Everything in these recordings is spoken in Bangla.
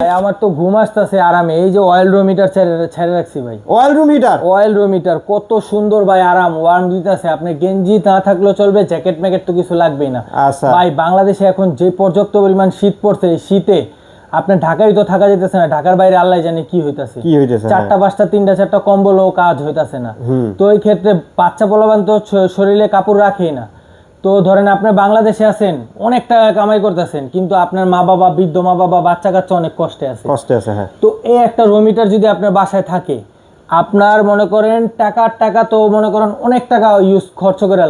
আমার তো ঘুম আসতেছে আরামে। এই যে অয়েল রোমিটার ছেড়ে ছেড়ে রাখছি ভাই। অয়েল অয়েল রোমিটার কত সুন্দর ভাই আরাম। ওয়ার্ম দিতেছে। আপনি গেঞ্জি না থাকলেও চলবে জ্যাকেট ম্যাকেট তো কিছু লাগবেই না। আচ্ছা। ভাই বাংলাদেশে এখন যে পর্যাপ্ত পরিমাণ শীত পড়ছে এই শীতে আপনার ঢাকায় তো থাকা যেতেছে না ঢাকার বাইরে আল্লাহ জানে কি হইতাছে। কি হইতেছে চারটা পাঁচটা তিনটা চারটা কম্বলও কাজ হইতাছে না। তো এই ক্ষেত্রে বাচ্চা বলবান তো শরীরে কাপড় রাখেই না। তো ধরেন আপনি বাংলাদেশে আছেন অনেক টাকা কামাই করতেছেন কিন্তু আপনার মা বাবা বৃদ্ধ মা বাবা বাচ্চা কাচ্চা অনেক কষ্টে আছে। কষ্টে আছে হ্যাঁ। তো এই একটা রোমিটার যদি আপনার বাসায় থাকে আপনার মনে করেন টাকার টাকা তো মনে করেন অনেক টাকা ইউজ খরচ করে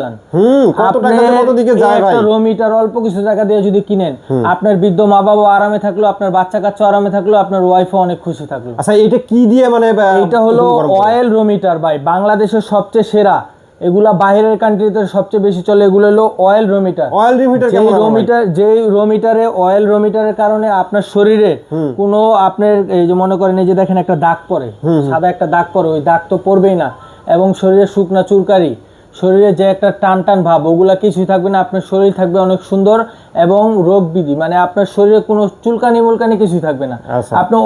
ভাই। রোমিটার অল্প কিছু টাকা দিয়ে যদি কিনেন আপনার বৃদ্ধ মা বাবা আরামে থাকল আপনার বাচ্চা কাচ্চা আরামে থাকল আপনার ওয়াইফও অনেক খুশি থাকল। আচ্ছা এটা কি দিয়ে মানে এটা হলো অয়েল রোমিটার ভাই বাংলাদেশের সবচেয়ে সেরা। এগুলা বাইরের কান্ট্রিতে সবচেয়ে বেশি চলে এগুলো হলো অয়েল রোমিটার অয়েল রোমিটার যে যেই? রোমিটার যেই রোমিটারে অয়েল রোমিটারের কারণে আপনার শরীরে কোনো আপনার এই যে মনে করেন এই যে দেখেন একটা দাগ পড়ে সাদা একটা দাগ পড়ে ওই দাগ তো পড়বেই না। এবং শরীরে শুকনা চুরকারি শরীরে যে একটা টান টান ভাব ওগুলা কিছুই থাকবে না আপনার শরীর থাকবে অনেক সুন্দর এবং রোগ বিধি মানে আপনার শরীরে কোনো চুলকানি মুলকানি কিছুই থাকবে না। আচ্ছা। আপনার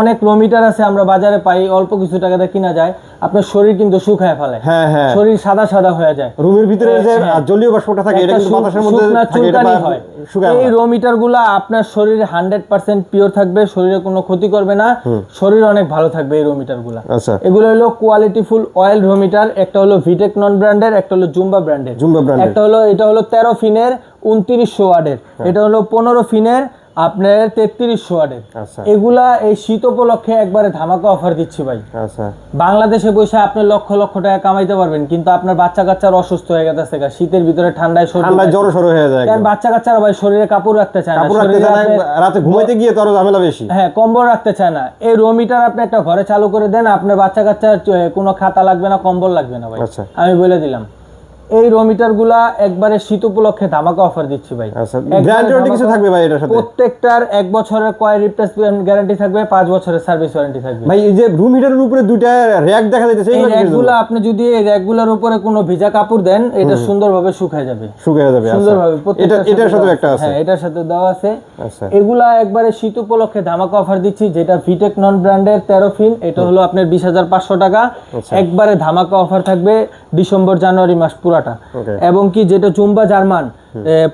অনেক রোমিটার আছে আমরা বাজারে পাই অল্প কিছু টাকাতে কিনা যায় আপনার শরীর কিন্তু শুকায় ফেলে। হ্যাঁ হ্যাঁ। শরীর সাদা সাদা হয়ে যায়। রুমের ভিতরে যে হ্যাঁ। জলীয় বাষ্পটা থাকে এটা কিন্তু বাতাসের মধ্যে চুলকানি হয়। এই। রোমিটারগুলা আপনার শরীরে হান্ড্রেড পার্সেন্ট পিওর থাকবে শরীরে কোনো ক্ষতি করবে না শরীর অনেক ভালো থাকবে এই রোমিটারগুলা আচ্ছা। এগুলো হলো কোয়ালিটি ফুল অয়েল রোমিটার একটা হলো ভিটেক নন ব্র্যান্ডের একটা হলো জুম্বা ব্র্যান্ডের জুম্বা ব্র্যান্ডের একটা হলো এটা হলো তেরো ফিনের উনত্রিশশো ওয়ার্ডের। এটা হলো পনেরো ফিনের আপনার তেত্রিশশো ওয়ার্ডের। আচ্ছা। এগুলা এই শীত উপলক্ষে একবারে ধামাকা অফার দিচ্ছি ভাই। আচ্ছা। বাংলাদেশে বসে আপনি লক্ষ লক্ষ টাকা কামাইতে পারবেন কিন্তু আপনার বাচ্চা কাচ্চার অসুস্থ হয়ে গেছে শীতের ভিতরে ঠান্ডায় ঠান্ডায় জ্বর সরো হয়ে যায় কারণ বাচ্চা কাচ্চারা ভাই শরীরে কাপড় রাখতে চায় না। রাতে ঘুমাইতে গিয়ে তো আরও ঝামেলা বেশি। হ্যাঁ কম্বল রাখতে চায় না। এই রোমিটার আপনি একটা ঘরে চালু করে দেন আপনার বাচ্চা কাচ্চার কোনো খাতা লাগবে না কম্বল লাগবে না ভাই। আচ্ছা। আমি বলে দিলাম। এই একবারে শীত উপলক্ষে ধামাকা অফার দিচ্ছি ভাই। আচ্ছা গ্যারান্টি কিছু থাকবে ভাই এটার সাথে? প্রত্যেকটার এক বছরের রিপ্লেসমেন্ট গ্যারান্টি থাকবে? পাঁচ বছরের সার্ভিস ওয়ারেন্টি থাকবে। ভাই এই যে রুম হিটারের উপরে দুইটা র‍্যাক দেখা যাইতেছে এই র্যাকগুলো আপনি যদি এই র্যাকগুলোর উপরে কোনো ভিজা কাপড় দেন এটা সুন্দরভাবে শুকায় যাবে। শুকিয়ে যাবে আচ্ছা। সুন্দরভাবে এটা এটার সাথে একটা আছে। হ্যাঁ এটার সাথে দেওয়া আছে। আচ্ছা। এগুলা একবারে শীত উপলক্ষে ধামাকা অফার দিচ্ছি যেটা ভিটেক নন ব্র্যান্ডের তেরো ফিন এটা হলো আপনার বিশ হাজার পাঁচশো টাকা। আচ্ছা। একবারে ধামাকা অফার থাকবে। ডিসেম্বর জানুয়ারি মাস পুরাটা। এবং কি যেটা চুম্বা জার্মান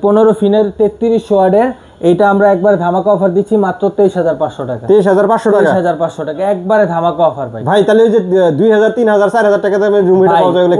পনেরো ফিনের তেত্রিশ ওয়ার্ডের এটা আমরা একবার ধামাকা অফার দিচ্ছি মাত্র তেইশ হাজার পাঁচশো টাকা। তেইশ হাজার পাঁচশো টাকা? তেইশ হাজার পাঁচশো টাকা একবারে ধামাকা অফার পাই ভাই তাহলে ওই যে দুই হাজার তিন হাজার চার হাজার টাকা দামের রুম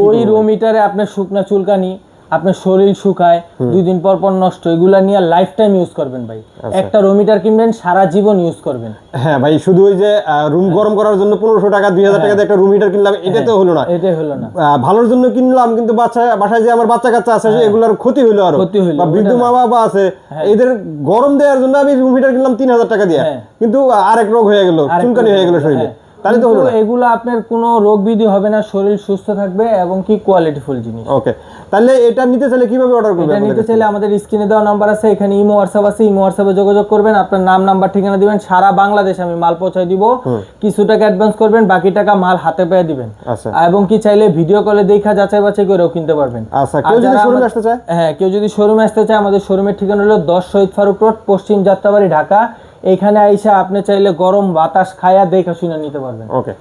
ওই রোমিটারে আপনার শুকনা চুলকানি আপনার শরীর শুকায় দুই দিন পর পর নষ্ট এগুলা নিয়ে লাইফ টাইম ইউজ করবেন ভাই। আচ্ছা। একটা রোমিটার কিনবেন সারা জীবন ইউজ করবেন। হ্যাঁ ভাই শুধু ওই যে রুম গরম করার জন্য পনেরোশো টাকা দুই হাজার টাকা দিয়ে একটা রুম হিটার কিনলাম এটা তো হলো না। এটাই হলো না। ভালোর জন্য কিনলাম কিন্তু বাচ্চা বাসায় যে আমার বাচ্চা কাচ্চা আছে এগুলোর ক্ষতি হইল আর। ক্ষতি হইল, বা বৃদ্ধ মা বাবা আছে এদের গরম দেওয়ার জন্য আমি রুম হিটার কিনলাম তিন হাজার টাকা দিয়ে। হ্যাঁ। কিন্তু আরেক রোগ হয়ে গেল চুলকানি হয়ে গেল শরীরে। হ্যাঁ। তাহলে তো হলো এগুলো আপনার কোনো রোগ বিধি হবে না শরীর সুস্থ থাকবে এবং কি কোয়ালিটিফুল জিনিস। ওকে তাহলে এটা নিতে চাইলে কীভাবে অর্ডার করবে এটা নিতে চাইলে আমাদের স্ক্রিনে দেওয়া নাম্বার আছে এখানে ইমো হোয়াটসঅ্যাপ আছে ইমো হোয়াটসঅ্যাপে যোগাযোগ করবেন। আপনার নাম নাম্বার ঠিকানা দিবেন। সারা বাংলাদেশে আমি মাল পৌঁছায় দিব। কিছু টাকা অ্যাডভান্স করবেন বাকি টাকা মাল হাতে পেয়ে দিবেন। আচ্ছা। এবং কি চাইলে ভিডিও কলে দেখা যাচাই বাছাই করেও কিনতে পারবেন। আচ্ছা কেউ যদি শোরুমে আসতে চায়? হ্যাঁ কেউ যদি শোরুমে আসতে চায় আমাদের শোরুমের ঠিকানা হলো দশ শহীদ ফারুক রোড পশ্চিম যাত্রাবাড়ি ঢাকা। এখানে আইসা আপনি চাইলে গরম বাতাস খায়া দেখে শুনে নিতে পারবেন। ওকে